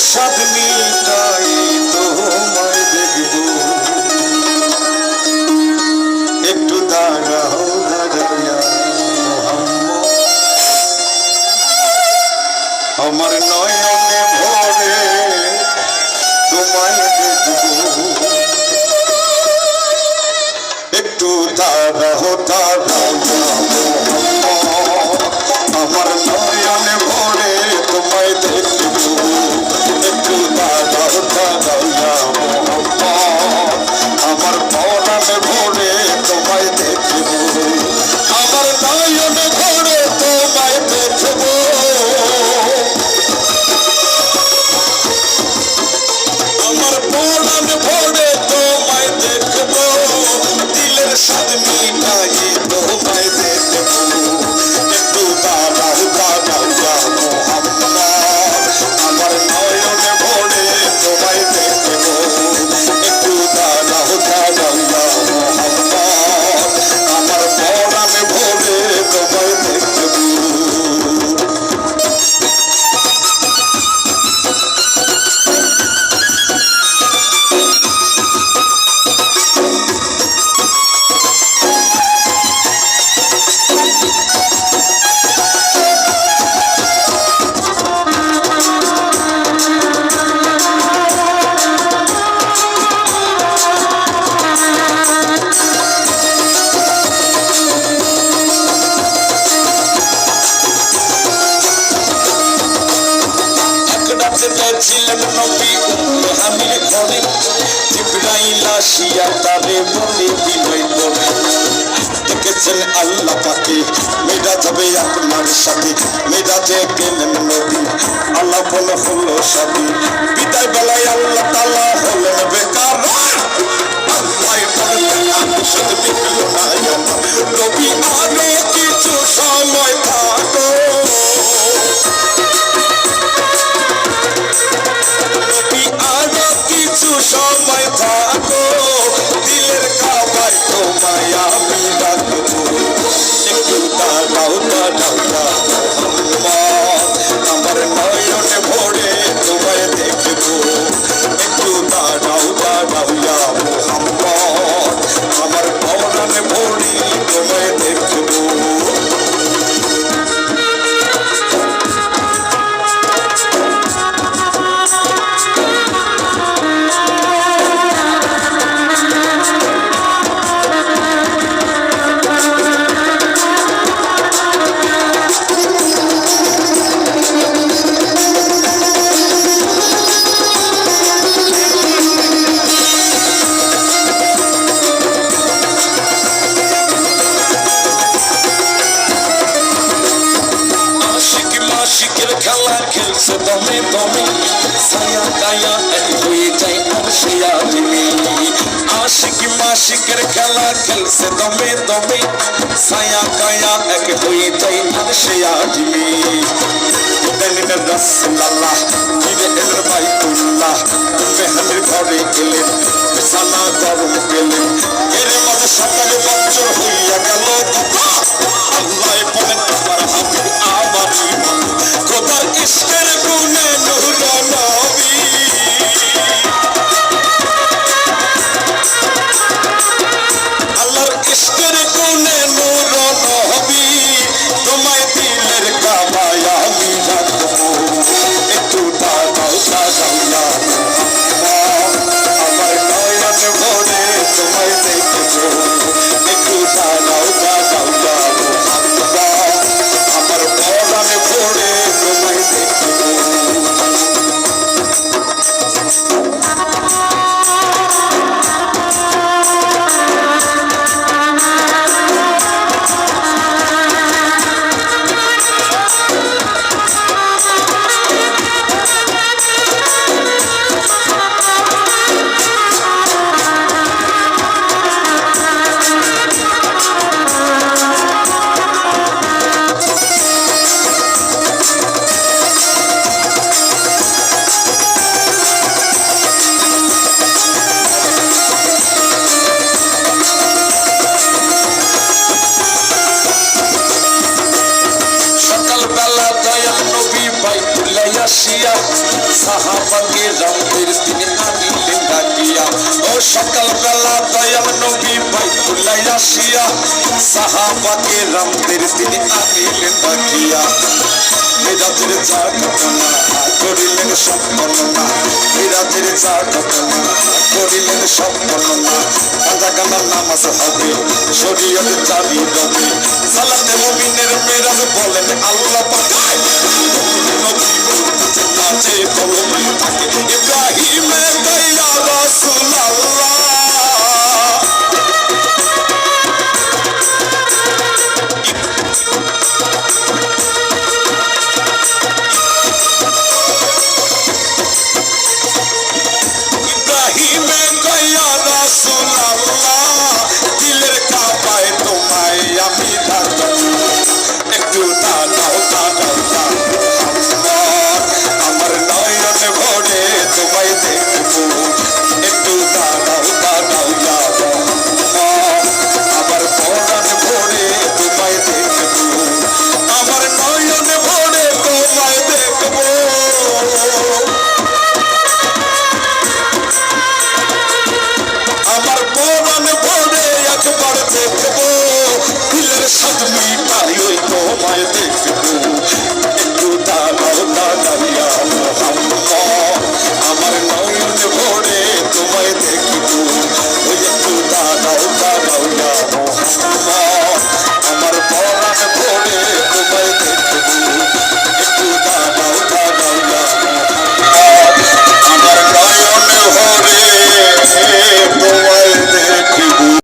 সাত মিটাই তোমায় দেখব। একটু দাঁড়াও আমার নয়নে ভরে তোমায় দেখব। একটু দাঁড়াও দাঁড়াও ছিলেন নবী উম্মে হামির ঘরে জিব্রাইল আসিয়া তারে বলে বিনয় করে দেখেছেন আল্লাহ পাকে মেয়েরা যাবে আপনার সাথে। মেয়েরা যে গেলেন নবী, আল্লাহ বলে হলো সাথী। বিদায় বেলায় আল্লাহ তালা হলেন বেকার। আল্লাহ আমি সাথে বিপল নবী আরও তোমায় আমি রাখব একটু দাঁড়াও দাঁড়াও আমার নয়নে ভরে তোমায় দেখব একটু দাঁড়াও দাঁড়াও ইয়া আমার আশিক খেলা খেলছে, দমে দমে। ছায়া গায়া এক হয়ে যায় সে আদমি আশিক মাশিকের খেলা খেলছে, দমে দমে। ছায়া গায়া এক হয়ে যায় সে আদমি দেনিন রসুল্লাহ ফিরে এলেন বাইতুল্লাহ। মেহনের ঘরে এলেন, বিছানা গরম পেলেন। এর মাঝে সকালে বছর হইয়া গেল। ভরে তোমায় দেখব আসিয়া সাহাবাঙ্গে রামদের তিনি আনি ডাকিয়া ও সকালবেলা দয়াল নবী বাইতুল্লাহ আসিয়া, সাহাবাকে রামদের তিনি আনিলেন ডাকিয়া। মেরাজের যা ঘটনা করিলেন সব বর্ণনা মেরাজের যা ঘটনা করিলেন সব বর্ণনা কাঁদা কাঁদা নামাজ হবে, শরীয়ত জারি রবে সালাতে মুমিনের মেরাজ বলেন, আল্লাহ পাঠায় নবী বলতেছে না